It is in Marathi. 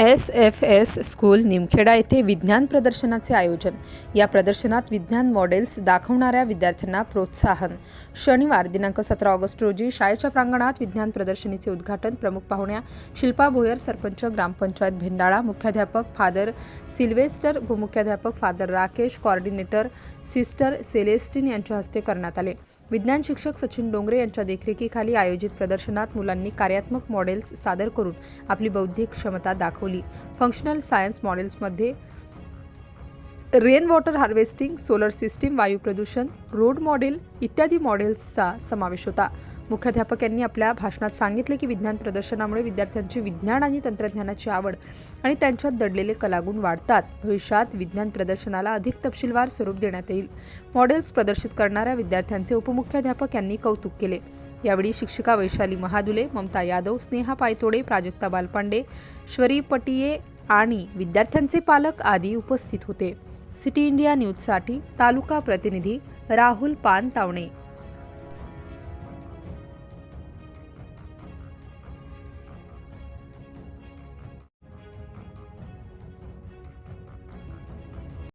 S F S school Nimkheda येथे विज्ञान प्रदर्शनाचे आयोजन. या प्रदर्शनात विज्ञान मॉडेल्स दाखवणाऱ्या विद्यार्थ्यांना प्रोत्साहन. शनिवार दिनांक सतरा ऑगस्ट रोजी शाळेच्या प्रांगणात विज्ञान प्रदर्शनीचे उद्घाटन प्रमुख पाहुण्या शिल्पा भोयर सरपंच ग्रामपंचायत भेंडाळा मुख्याध्यापक father Sylvester उपमुख्याध्यापक father Rakesh coordinator sister Celestine यांच्या हस्ते करण्यात आले. विज्ञान शिक्षक सचिन डोंगरे यांच्या देखरेखीखाली आयोजित प्रदर्शनात मुलांनी कार्यात्मक मॉडेल्स सादर करून आपली बौद्धिक क्षमता दाखवली. फंक्शनल सायन्स मॉडेल्समध्ये rain water harvesting solar system वायू प्रदूषण रोड मॉडेल इत्यादी मॉडेल्सचा समावेश होता. मुख्याध्यापक यांनी आपल्या भाषणात सांगितले की विज्ञान प्रदर्शनामुळे विद्यार्थ्यांची विज्ञान आणि तंत्रज्ञानाची आवड आणि त्यांच्यात दडलेले कलागुण वाढतात. भविष्यात विज्ञान प्रदर्शनाला अधिक तपशीलवार स्वरूप देण्यात येईल. मॉडेल्स प्रदर्शित करणाऱ्या विद्यार्थ्यांचे उपमुख्याध्यापक यांनी कौतुक केले. यावेळी शिक्षिका वैशाली महादुले ममता यादव स्नेहा पायतोडे प्राजक्ता बालपांडे श्वरी पटिये आणि विद्यार्थ्यांचे पालक आदी उपस्थित होते. सिटी इंडिया न्यूजसाठी तालुका प्रतिनिधी राहुल पानतावणे.